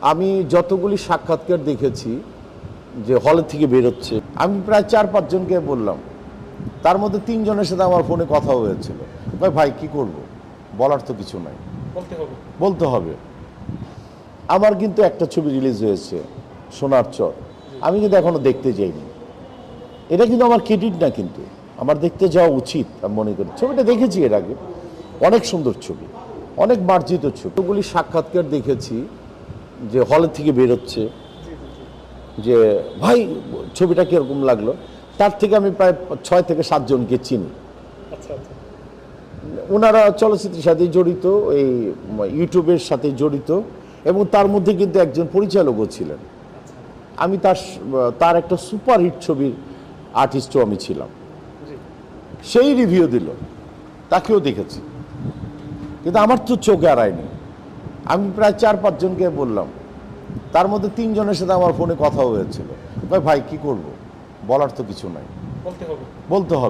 আমি যতগুলি সাক্ষাৎকার দেখেছি যে হলে থেকে বেরোচ্ছে আমি প্রায় চার পাঁচজনকে বললাম। তার মধ্যে তিনজনের সাথে আমার ফোনে কথা হয়েছিল। ভাই ভাই কি করব? বলার তো কিছু নাই। বলতে হবে। আমার কিন্তু একটা ছবি রিলিজ হয়েছে সোনার চর। আমি কিন্তু এখনও দেখতে যাইনি। এটা কিন্তু আমার ক্রেডিট না কিন্তু। আমার দেখতে যাওয়া উচিত আমি মনে করি। ছবিটা দেখেছি এর আগে। অনেক সুন্দর ছবি। অনেক মার্জিত ছবি। ওগুলি সাক্ষাৎকার দেখেছি যে হলের থেকে বেরোচ্ছে যে ভাই ছবিটা কীরকম লাগল? তার থেকে আমি প্রায় ছয় থেকে সাতজনকে চিনি। আচ্ছা আচ্ছা। ওনারা চলচ্চিত্রের সাথে জড়িত এই ইউটিউবের সাথে জড়িত এবং তার মধ্যে কিন্তু একজন পরিচালকও ছিলেন। আমি তার তার একটা সুপারহিট ছবির আর্টিস্টও আমি ছিলাম। সেই রিভিউ দিল তাকেও দেখেছি। কিন্তু আমার তো চোখে আড়ায়নি আমি প্রায় চার পাঁচজনকে বললাম। তার মধ্যে তিনজনের সাথে আমার ফোনে কথা হয়েছিল। ভাই ভাই কি করব? বলার তো কিছু নাই। বলতে হবে। বলতে হবে।